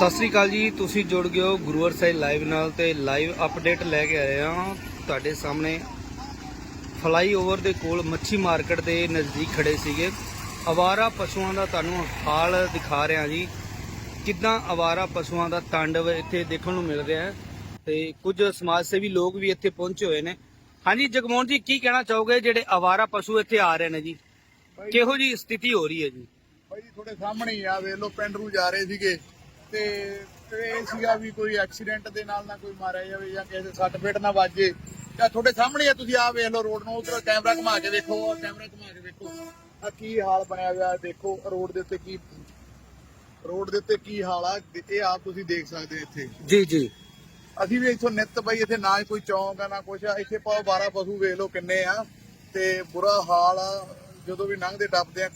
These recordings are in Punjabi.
ਸਤਿ ਸ੍ਰੀ ਅਕਾਲ ਜੀ ਤੁਸੀਂ ਜੁੜ ਗਏ ਹੋ ਗੁਰੂਵਰ ਸਾਹਿਬ ਲਾਈਵ ਨਾਲ ਤੇ ਲਾਈਵ ਅਪਡੇਟ ਲੈ ਕੇ ਆਏ ਹਾਂ। ਤੁਹਾਡੇ ਸਾਹਮਣੇ ਫਲਾਈਓਵਰ ਦੇ ਕੋਲ ਮੱਛੀ ਮਾਰਕੀਟ ਦੇ ਨਜ਼ਦੀਕ ਖੜੇ ਸੀਗੇ। ਅਵਾਰਾ ਪਸ਼ੂਆਂ ਦਾ ਤੁਹਾਨੂੰ ਹਾਲ ਦਿਖਾ ਰਿਹਾ ਜੀ। ਕਿੱਦਾਂ ਅਵਾਰਾ ਪਸ਼ੂਆਂ ਦਾ ਤਾਂਡਵ ਇੱਥੇ ਦੇਖਣ ਨੂੰ ਮਿਲ ਰਿਹਾ ਹੈ ਤੇ ਕੁਝ ਸਮਾਜ ਸੇਵੀ ਲੋਕ ਵੀ ਇੱਥੇ ਪਹੁੰਚੇ ਹੋਏ ਨੇ। ਹਾਂਜੀ ਜਗਮੋਹਨ ਜੀ ਕੀ ਕਹਿਣਾ ਚਾਹੋਗੇ? ਜਿਹੜੇ ਅਵਾਰਾ ਪਸ਼ੂ ਇੱਥੇ ਆ ਰਹੇ ਨੇ ਜੀ। ਕਿਹੋ ਜੀ ਸਥਿਤੀ ਹੋ ਰਹੀ ਹੈ ਜੀ? ਭਾਈ ਤੁਹਾਡੇ ਸਾਹਮਣੇ ਹੀ ਆ ਵੇਖ ਲਓ ਪਿੰਡ ਨੂੰ ਜਾ ਰਹੇ ਸੀਗੇ। ਤੇ ਇਹ ਸੀਗਾ ਵੀ ਕੋਈ ਐਕਸੀਡੈਂਟ ਦੇ ਨਾਲ ਨਾ ਕੋਈ ਮਾਰਿਆ ਜਾਵੇ ਜਾਂ ਕਿਸੇ ਦੇ ਸੱਟ ਫੇਟ ਨਾ ਵੱਜੇ। ਤਾਂ ਤੁਹਾਡੇ ਸਾਹਮਣੇ ਆ ਤੁਸੀਂ ਆ ਵੇਖ ਲਓ ਰੋਡ ਨੂੰ ਉਧਰ ਕੈਮਰਾ ਘੁਮਾ ਕੇ ਵੇਖੋ ਕੈਮਰਾ ਘੁਮਾ ਕੇ ਵੇਖੋ। ਆ ਕੀ ਹਾਲ ਬਣਿਆ ਹੋਇਆ ਦੇਖੋ ਰੋਡ ਦੇ ਉੱਤੇ ਕੀ ਰੋਡ ਦੇ ਉੱਤੇ ਕੀ ਹਾਲ ਆ ਇਹ ਆਪ ਤੁਸੀਂ ਦੇਖ ਸਕਦੇ ਹੋ ਇੱਥੇ। ਜੀ ਜੀ। ਅਸੀਂ ਵੀ ਇੱਥੋਂ ਨਿੱਤ ਬਈ ਇੱਥੇ ਨਾ ਕੋਈ ਚੌਂਕ ਆ ਨਾ ਕੁਛ ਆ ਇੱਥੇ ਪਾਓ 12 ਪਸ਼ੂ ਵੇਖ ਲਓ ਕਿੰਨੇ ਆ। ਤੇ ਬੁਰਾ ਹਾਲ ਆ ਜਦੋਂ ਵੀ ਲੰਘਦੇ ਟੱਪਦੇ ਆ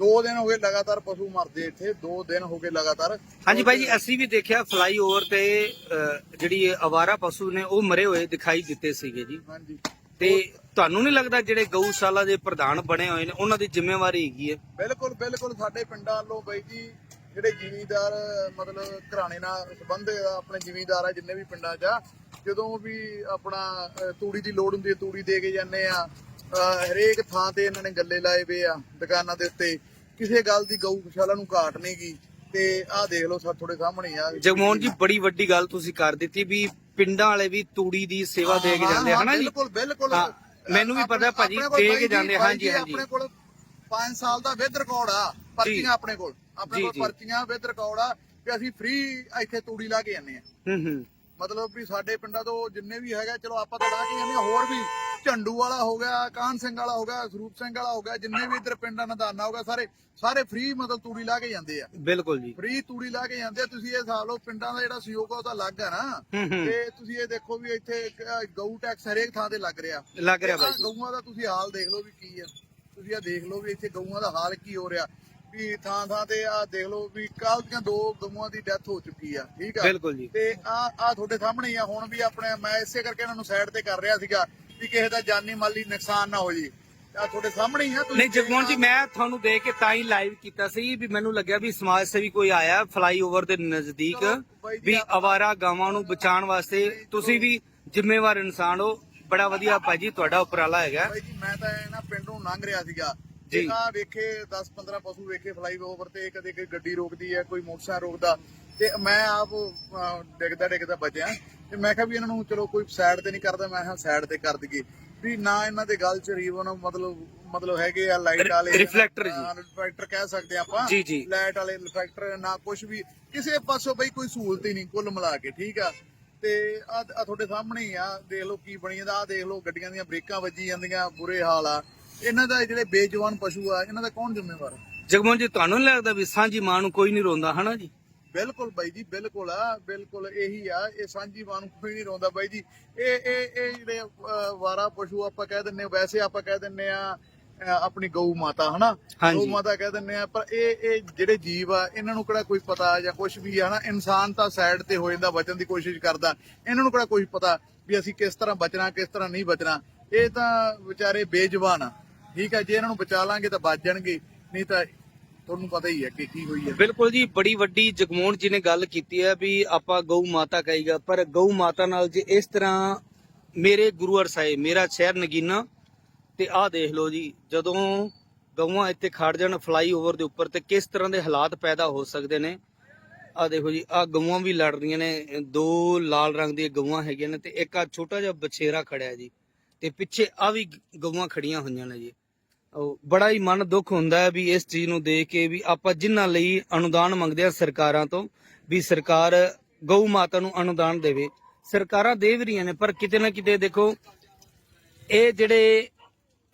ਦੋ ਦਿਨ ਹੋ ਗਏ ਲਗਾਤਾਰ ਪਸ਼ੂ ਮਰਦੇ ਇੱਥੇ ਦੋ ਦਿਨ ਹੋ ਗਏ ਲਗਾਤਾਰ। ਹਾਂਜੀ ਭਾਈ ਜੀ ਅਸੀਂ ਵੀ ਦੇਖਿਆ ਫਲਾਈਓਵਰ ਤੇ ਅਹ, ਜਿਹੜੀ ਅਵਾਰਾ ਪਸ਼ੂ ਨੇ ਉਹ ਮਰੇ ਹੋਏ ਦਿਖਾਈ ਦਿੱਤੇ ਸੀਗੇ ਜੀ। ਹਾਂਜੀ। ਤੇ ਤੁਹਾਨੂੰ ਨਹੀਂ ਲੱਗਦਾ ਜਿਹੜੇ ਗਊਸ਼ਾਲਾ ਦੇ ਪ੍ਰਧਾਨ ਬਣੇ ਹੋਏ ਨੇ ਉਹਨਾਂ ਦੀ ਜ਼ਿੰਮੇਵਾਰੀ ਹੈਗੀ ਹੈ? ਬਿਲਕੁਲ ਬਿਲਕੁਲ ਸਾਡੇ ਪਿੰਡਾਂ ਵੱਲੋਂ ਬਈ ਜੀ ਜਿਹੜੇ ਜ਼ਿਮੀਂਦਾਰ ਮਤਲਬ ਘਰਾਣੇ ਨਾਲ ਸੰਬੰਧ ਆਪਣੇ ਜ਼ਿਮੀਂਦਾਰ ਆ ਜਿੰਨੇ ਵੀ ਪਿੰਡਾਂ 'ਚ ਆ ਜਦੋਂ ਵੀ ਆਪਣਾ ਤੂੜੀ ਦੀ ਲੋੜ ਹੁੰਦੀ ਹੈ ਤੂੜੀ ਦੇ ਕੇ ਜਾਂਦੇ ਆ ਹਰੇਕ ਥਾਂ ਤੇ ਇਹਨਾਂ ਨੇ ਗੱਲੇ ਲਾਏ ਵੇ ਆ ਦੁਕਾਨਾਂ ਦੇ ਉੱਤੇ। ਕਿਸੇ ਗੱਲ ਦੀ ਗਊਸ਼ਾਲਾ ਨੂੰ ਘਾਟ ਨਹੀਂ ਗੀ। ਤੇ ਆਹ ਦੇਖ ਲਓ ਸਾ ਤੁਹਾਡੇ ਸਾਹਮਣੇ ਆ। ਜਗਮੋਹਨ ਜੀ ਬੜੀ ਵੱਡੀ ਗੱਲ ਤੁਸੀਂ ਕਰ ਦਿੱਤੀ ਵੀ ਪਿੰਡਾਂ ਵਾਲੇ ਵੀ ਤੂੜੀ ਦੀ ਸੇਵਾ ਦੇ ਕੇ ਜਾਂਦੇ ਹਨਾ ਜੀ? ਬਿਲਕੁਲ ਬਿਲਕੁਲ। ਮੈਨੂੰ ਵੀ ਪਤਾ ਭਾਜੀ, ਦੇ ਕੇ ਜਾਂਦੇ, ਹਾਂਜੀ, ਜੀ, ਹਾਂਜੀ। ਆਪਣੇ ਕੋਲ 5 ਸਾਲ ਦਾ ਵਿਦ ਰਿਕਾਰਡ ਆ। ਪਰਚੀਆਂ ਆਪਣੇ ਕੋਲ। ਆਪਣੇ ਕੋਲ। ਪਰਚੀਆਂ ਵਿਦ ਰਿਕਾਰਡ ਆ ਕਿ ਅਸੀਂ ਫ੍ਰੀ ਇੱਥੇ ਤੂੜੀ ਲਾ ਕੇ ਜਾਂਦੇ ਆ। ਹੂੰ ਹੂੰ। ਮਤਲਬ ਵੀ ਸਾਡੇ ਪਿੰਡਾਂ ਤੋਂ ਜਿੰਨੇ ਵੀ ਹੈਗਾ ਚਲੋ ਆਪਾਂ ਤਾਂ ਲਾ ਕੇ ਜਾਂਦੇ ਹੋਰ ਵੀ ਝੰਡੂ ਵਾਲਾ ਹੋ ਗਿਆ ਕਾਨ ਸਿੰਘ ਵਾਲਾ ਹੋ ਗਿਆ ਸਰੂਪ ਸਿੰਘ ਵਾਲਾ ਹੋ ਗਿਆ ਜਿੰਨੇ ਵੀ ਇੱਧਰ ਪਿੰਡਾਂ ਨਦਾਨਾ ਹੋ ਗਿਆ ਸਾਰੇ ਸਾਰੇ ਫ੍ਰੀ ਮਤਲਬ ਤੂੜੀ ਲਾ ਕੇ ਜਾਂਦੇ ਆ। ਬਿਲਕੁਲ ਜੀ। ਫ੍ਰੀ ਤੂੜੀ ਲਾ ਕੇ ਜਾਂਦੇ ਆ ਤੁਸੀਂ ਇਹ ਹਿਸਾਬ ਲਓ ਪਿੰਡਾਂ ਦਾ ਜਿਹੜਾ ਸਹਿਯੋਗ ਆ ਉਹ ਤਾਂ ਅਲੱਗ ਆ ਨਾ। ਤੇ ਤੁਸੀਂ ਇਹ ਦੇਖੋ ਵੀ ਇੱਥੇ ਗਊ ਟੈਕਸ ਹਰੇਕ ਥਾਂ ਤੇ ਲੱਗ ਰਿਹਾ। ਲੱਗ ਰਿਹਾ ਬਾਈ ਗਊਆਂ ਦਾ ਤੁਸੀਂ ਹਾਲ ਦੇਖ ਲਓ ਵੀ ਕੀ ਆ। ਤੁਸੀਂ ਆ ਦੇਖ ਲਓ ਵੀ ਇੱਥੇ ਗਊਆਂ ਦਾ ਹਾਲ ਕੀ ਹੋ ਰਿਹਾ। ਵੀ ਥਾਂ ਥਾਂ ਤੇ ਆ ਦੇਖ ਲਓ ਵੀ ਕੱਲ ਦੀਆਂ ਦੋ ਗਊਆਂ ਦੀ ਡੈਥ ਹੋ ਚੁੱਕੀ ਆ ਠੀਕ ਆ? ਬਿਲਕੁਲ ਜੀ। ਤੇ ਆ ਆ ਤੁਹਾਡੇ ਸਾਹਮਣੇ ਹੀ ਆ ਹੁਣ ਵੀ ਆਪਣੇ ਮੈਂ ਇਸੇ ਕਰਕੇ ਇਹਨਾਂ ਨੂੰ ਸਾਈਡ ਤੇ ਕਰ ਰਿਹਾ ਸੀਗਾ ਵੀ ਕਿਸੇ ਦਾ ਜਾਨੀ ਮਾਲੀ ਨੁਕਸਾਨ ਨਾ ਹੋ ਜੀ। ਆ ਤੁਹਾਡੇ ਸਾਹਮਣੇ ਹੀ ਆ ਤੁਸੀਂ ਨਹੀਂ ਜਗਮੋਹਨ ਜੀ ਮੈਂ ਤੁਹਾਨੂੰ ਦੇਖ ਕੇ ਤਾਂ ਹੀ ਲਾਈਵ ਕੀਤਾ ਸੀ ਵੀ ਮੈਨੂੰ ਲੱਗਿਆ ਵੀ ਸਮਾਜ ਸੇਵੀ ਕੋਈ ਆਇਆ ਫਲਾਈਓਵਰ ਦੇ ਨਜ਼ਦੀਕ ਵੀ ਅਵਾਰਾ ਗਾਵਾਂ ਨੂੰ ਬਚਾਉਣ ਵਾਸਤੇ ਤੁਸੀਂ ਵੀ ਜ਼ਿੰਮੇਵਾਰ ਇਨਸਾਨ ਹੋ। ਬੜਾ ਵਧੀਆ ਭਾਜੀ ਤੁਹਾਡਾ ਉਪਰਾਲਾ ਹੈਗਾ। ਜੀ ਮੈਂ ਤਾਂ ਇਹਨਾਂ ਪਿੰਡ ਨੂੰ ਲੰਘ ਰਿਹਾ ਸੀਗਾ। ਜੀ। ਆ ਵੇਖੇ 10 15 ਪਸ਼ੂ ਵੇਖੇ ਫਲਾਈ ਓਵਰ ਤੇ ਕਦੇ ਕੋਈ ਗੱਡੀ ਰੋਕਦੀ ਹੈ ਕੋਈ ਮੋਟਰਸਾਈਕਲ ਰੋਕਦਾ। ਤੇ ਮੈਂ ਆਪ ਡਿੱਗਦਾ ਡਿੱਗਦਾ ਬਚਿਆ। ਤੇ ਮੈਂ ਕਿਹਾ ਵੀ ਇਹਨਾਂ ਨੂੰ ਚਲੋ ਕੋਈ ਸਾਈਡ ਤੇ ਨਹੀਂ ਕਰਦਾ ਮੈਂ ਕਿਹਾ ਸਾਈਡ ਤੇ ਕਰ ਦਈਏ। ਵੀ ਨਾ ਇਹਨਾਂ ਦੇ ਗੱਲ ਚ ਰੀਵਨ ਮਤਲਬ ਮਤਲਬ ਹੈਗੇ ਆ ਲਾਈਟ ਵਾਲੇ ਰਿਫਲੈਕਟਰ ਜੀ। ਰਿਫਲੈਕਟਰ ਕਹਿ ਸਕਦੇ ਆਪਾਂ। ਜੀ, ਜੀ। ਲਾਈਟ ਵਾਲੇ ਰਿਫਲੈਕਟਰ ਨਾ ਕੁਝ ਵੀ। ਕਿਸੇ ਪਾਸੋਂ ਬਈ ਕੋਈ ਸਹੂਲਤ ਹੀ ਨਹੀਂ ਕੁੱਲ ਮਿਲਾ ਕੇ ਠੀਕ ਆ? ਤੇ ਆ ਤੁਹਾਡੇ ਸਾਹਮਣੇ ਹੀ ਆ ਦੇਖ ਲਓ ਕੀ ਬਣੀ ਜਾਂਦਾ। ਆ ਦੇਖ ਲਓ ਗੱਡੀਆਂ ਦੀਆਂ ਬ੍ਰੇਕਾਂ ਵੱਜੀ ਜਾਂਦੀਆਂ ਬੁਰੇ ਹਾਲ ਆ। ਇਹਨਾਂ ਦਾ ਜਿਹੜੇ ਬੇਜਵਾਨ ਪਸ਼ੂ ਆ ਇਹਨਾਂ ਦਾ ਕੌਣ ਜ਼ਿੰਮੇਵਾਰ ਆ? ਜਗਮੋਹਨ ਜੀ ਤੁਹਾਨੂੰ ਨਹੀਂ ਲੱਗਦਾ ਵੀ ਸਾਂਝੀ ਮਾਂ ਨੂੰ ਕੋਈ ਨਹੀਂ ਰੋਂਦਾ ਹਨਾ ਜੀ? ਬਿਲਕੁਲ ਬਾਈ ਜੀ ਬਿਲਕੁਲ ਆ ਬਿਲਕੁਲ ਇਹੀ ਆ ਇਹ ਸਾਂਝੀ ਮਾਂ ਨੂੰ ਕੋਈ ਨਹੀਂ ਰੋਂਦਾ ਬਾਈ ਜੀ। ਇਹ ਇਹ ਇਹ ਜਿਹੜੇ ਅਹ, ਵਾਰਾ ਪਸ਼ੂ ਆਪਾਂ ਕਹਿ ਦਿੰਨੇ ਆ, ਵੈਸੇ ਆਪਾਂ ਕਹਿ ਦਿੰਨੇ ਆ ਅਹ, ਆਪਣੀ ਗਊ ਮਾਤਾ ਹਨਾ? ਹਾਂਜੀ। ਗਊ ਮਾਤਾ ਕਹਿ ਦਿੰਨੇ ਆ ਪਰ ਇਹ ਇਹ ਜਿਹੜੇ ਜੀਵ ਆ ਇਹਨਾਂ ਨੂੰ ਕਿਹੜਾ ਕੋਈ ਪਤਾ ਜਾਂ ਕੁਝ ਵੀ ਆ ਨਾ ਇਨਸਾਨ ਤਾਂ ਸਾਈਡ ਤੇ ਹੋ ਜਾਂਦਾ ਬਚਣ ਦੀ ਕੋਸ਼ਿਸ਼ ਕਰਦਾ। ਇਹਨਾਂ ਨੂੰ ਕਿਹੜਾ ਕੋਈ ਪਤਾ ਵੀ ਅਸੀਂ ਕਿਸ ਤਰ੍ਹਾਂ ਬਚਣਾ ਕਿਸ ਤਰ੍ਹਾਂ ਨਹੀਂ ਬਚਣਾ? ਇਹ ਤਾਂ ਵਿਚਾਰੇ ਬੇਜਵਾਨ ਆ। ਠੀਕ ਆ ਜੇ ਇਹਨਾਂ ਨੂੰ ਬਚਾ ਲਾਂਗੇ ਤਾਂ ਬਚ ਜਾਣਗੇ, ਨਹੀਂ ਤਾਂ ਤੁਹਾਨੂੰ ਪਤਾ ਹੀ ਹੈ ਕਿ ਕੀ ਹੋਈ ਹੈ। ਬਿਲਕੁਲ ਜੀ, ਬੜੀ ਵੱਡੀ ਜਗਮੋਹਨ ਜੀ ਨੇ ਗੱਲ ਕੀਤੀ ਹੈ ਵੀ ਆਪਾਂ ਗਊ ਮਾਤਾ ਕਹੀਗਾ ਪਰ ਗਊ ਮਾਤਾ ਨਾਲ ਜੇ ਇਸ ਤਰ੍ਹਾਂ ਮੇਰੇ ਗੁਰੂ ਸਾਹਿਬ ਮੇਰਾ ਸ਼ਹਿਰ ਨਗੀਨਾ, ਤੇ ਆਹ ਦੇਖ ਲਓ ਜੀ, ਜਦੋਂ ਗਊਆਂ ਇੱਥੇ ਖੜ ਜਾਣ ਫਲਾਈਓਵਰ ਦੇ ਉੱਪਰ, ਤੇ ਕਿਸ ਤਰ੍ਹਾਂ ਦੇ ਹਾਲਾਤ ਪੈਦਾ ਹੋ ਸਕਦੇ ਨੇ। ਆਹ ਦੇਖੋ ਜੀ, ਆਹ ਗਊਆਂ ਵੀ ਲੜ ਰਹੀਆਂ ਨੇ, ਦੋ ਲਾਲ ਰੰਗ ਦੀਆਂ ਗਊਆਂ ਹੈਗੀਆਂ ਨੇ, ਤੇ ਇੱਕ ਆ ਛੋਟਾ ਜਿਹਾ ਬਛੇਰਾ ਖੜਿਆ ਜੀ, ਤੇ ਪਿੱਛੇ ਆ ਵੀ ਗਊਆਂ ਖੜੀਆਂ ਹੋਈਆਂ ਨੇ ਜੀ। ਬੜਾ ਹੀ ਮਨ ਦੁੱਖ ਹੁੰਦਾ ਹੈ ਵੀ ਇਸ ਚੀਜ਼ ਨੂੰ ਦੇਖ ਕੇ ਵੀ ਆਪਾਂ ਜਿਨ੍ਹਾਂ ਲਈ ਅਨੁਦਾਨ ਮੰਗਦੇ ਆ ਸਰਕਾਰਾਂ ਤੋਂ, ਵੀ ਸਰਕਾਰ ਗਊ ਮਾਤਾ ਨੂੰ ਅਨੁਦਾਨ ਦੇਵੇ। ਸਰਕਾਰਾਂ ਦੇ ਵੀ ਰਹੀਆਂ ਨੇ, ਪਰ ਕਿਤੇ ਨਾ ਕਿਤੇ ਦੇਖੋ, ਇਹ ਜਿਹੜੇ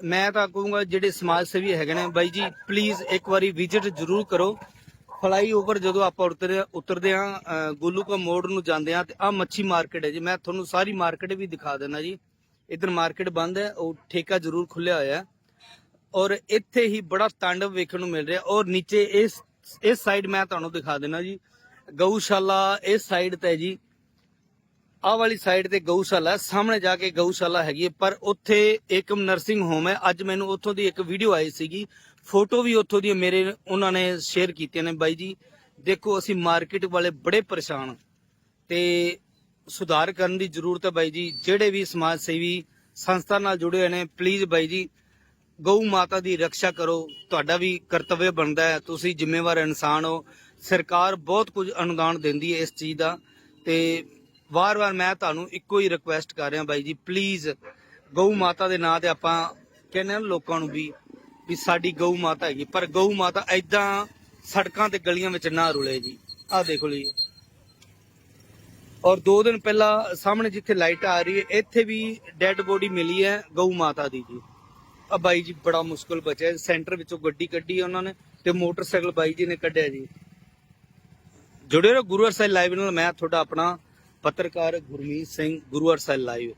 ਮੈਂ ਤਾਂ ਕਹੂੰਗਾ ਜਿਹੜੇ ਸਮਾਜ ਸੇਵੀ ਹੈਗੇ ਨੇ, ਬਾਈ ਜੀ ਪਲੀਜ਼ ਇੱਕ ਵਾਰੀ ਵਿਜ਼ਿਟ ਜ਼ਰੂਰ ਕਰੋ। ਫਲਾਈਓਵਰ ਜਦੋਂ ਆਪਾਂ ਉਤਰਦੇ ਉਤਰਦੇ ਆ ਗੁੱਲੂਕਾ ਮੋੜ ਨੂੰ ਜਾਂਦੇ ਆ ਤੇ ਆ ਮੱਛੀ ਮਾਰਕੀਟ ਹੈ ਜੀ। ਮੈਂ ਤੁਹਾਨੂੰ ਸਾਰੀ ਮਾਰਕੀਟ ਵੀ ਦਿਖਾ ਦੇਣਾ ਜੀ। ਇਧਰ ਮਾਰਕੀਟ ਬੰਦ ਹੈ, ਉਹ ਠੇਕਾ ਜ਼ਰੂਰ ਖੁੱਲਿਆ ਹੋਇਆ ਹੈ। ਔਰ ਇੱਥੇ ਹੀ ਬੜਾ ਤਾਂਡਵ ਵੇਖਣ ਨੂੰ ਮਿਲ ਰਿਹਾ। ਔਰ ਨੀਚੇ ਇਸ ਇਸ ਸਾਈਡ ਮੈਂ ਤੁਹਾਨੂੰ ਦਿਖਾ ਦੇਣਾ ਜੀ। ਗਊਸ਼ਾਲਾ ਇਸ ਸਾਈਡ ਤੇ ਜੀ। ਆਹ ਵਾਲੀ ਸਾਈਡ ਤੇ ਗਊਸ਼ਾਲਾ ਸਾਹਮਣੇ ਜਾ ਕੇ ਗਊਸ਼ਾਲਾ ਹੈਗੀ ਹੈ। ਪਰ ਉੱਥੇ ਇੱਕ ਨਰਸਿੰਗ ਹੋਮ ਹੈ। ਅੱਜ ਮੈਨੂੰ ਉੱਥੋਂ ਦੀ ਇੱਕ ਵੀਡੀਓ ਆਈ ਸੀਗੀ। ਫੋਟੋ ਵੀ ਉੱਥੋਂ ਦੀ ਮੇਰੇ, ਉਹਨਾਂ ਨੇ ਸ਼ੇਅਰ ਕੀਤੀਆਂ ਨੇ ਬਾਈ ਜੀ। ਦੇਖੋ, ਅਸੀਂ ਮਾਰਕੀਟ ਵਾਲੇ ਬੜੇ ਪਰੇਸ਼ਾਨ ਤੇ ਸੁਧਾਰ ਕਰਨ ਦੀ ਜ਼ਰੂਰਤ ਹੈ ਬਾਈ ਜੀ। ਜਿਹੜੇ ਵੀ ਸਮਾਜ ਸੇਵੀ ਸੰਸਥਾ ਨਾਲ ਜੁੜੇ ਹੋਏ ਨੇ ਪਲੀਜ਼ ਬਾਈ ਜੀ ਗਊ ਮਾਤਾ ਦੀ ਰੱਖਿਆ ਕਰੋ, ਤੁਹਾਡਾ ਵੀ ਕਰਤੱਵ ਬਣਦਾ ਹੈ, ਤੁਸੀਂ ਜ਼ਿੰਮੇਵਾਰ ਇਨਸਾਨ ਹੋ। ਸਰਕਾਰ ਬਹੁਤ ਕੁਝ ਅਨੁਦਾਨ ਦਿੰਦੀ ਹੈ ਇਸ ਚੀਜ਼ ਦਾ ਤੇ ਵਾਰ-ਵਾਰ ਮੈਂ ਤੁਹਾਨੂੰ ਇੱਕੋ ਹੀ ਰਿਕੁਐਸਟ ਕਰ ਰਿਹਾ ਬਾਈ ਜੀ ਪਲੀਜ਼ ਗਊ ਮਾਤਾ ਦੇ ਨਾਂ ਤੇ ਆਪਾਂ ਕਹਿੰਦੇ ਲੋਕਾਂ ਨੂੰ ਵੀ ਵੀ ਸਾਡੀ ਗਊ ਮਾਤਾ ਹੈਗੀ, ਪਰ ਗਊ ਮਾਤਾ ਐਦਾਂ ਸੜਕਾਂ ਤੇ ਗਲੀਆਂ ਵਿੱਚ ਨਾ ਰੁਲੇ ਜੀ। ਆਹ ਦੇਖੋ ਲਈ ਔਰ 2 ਦਿਨ ਪਹਿਲਾਂ ਸਾਹਮਣੇ ਜਿੱਥੇ ਲਾਈਟ ਆ ਰਹੀ ਹੈ, ਇੱਥੇ ਵੀ ਡੈੱਡ ਬੋਡੀ ਮਿਲੀ ਹੈ ਗਊ ਮਾਤਾ ਦੀ ਜੀ। ਆ ਬਾਈ ਜੀ, ਬੜਾ ਮੁਸ਼ਕਲ ਬਚਿਆ। ਸੈਂਟਰ ਵਿੱਚੋਂ ਗੱਡੀ ਕੱਢੀ ਉਹਨਾਂ ਨੇ ਤੇ ਮੋਟਰਸਾਈਕਲ ਬਾਈ ਜੀ ਨੇ ਕੱਢਿਆ ਜੀ। ਜੁੜੇ ਰਹੋ ਗੁਰੂ ਸਾਹਿਬ ਲਾਈਵ ਨਾਲ। ਮੈਂ ਤੁਹਾਡਾ ਆਪਣਾ ਪੱਤਰਕਾਰ ਗੁਰਮੀਤ ਸਿੰਘ, ਗੁਰੂ ਸਾਹਿਬ ਲਾਈਵ।